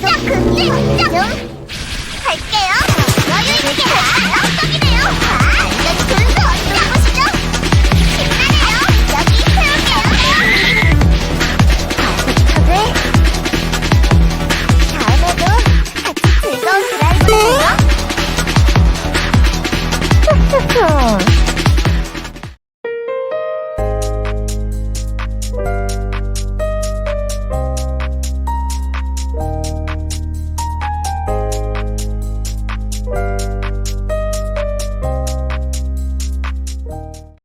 진짜 금지 진짜. 갈게요.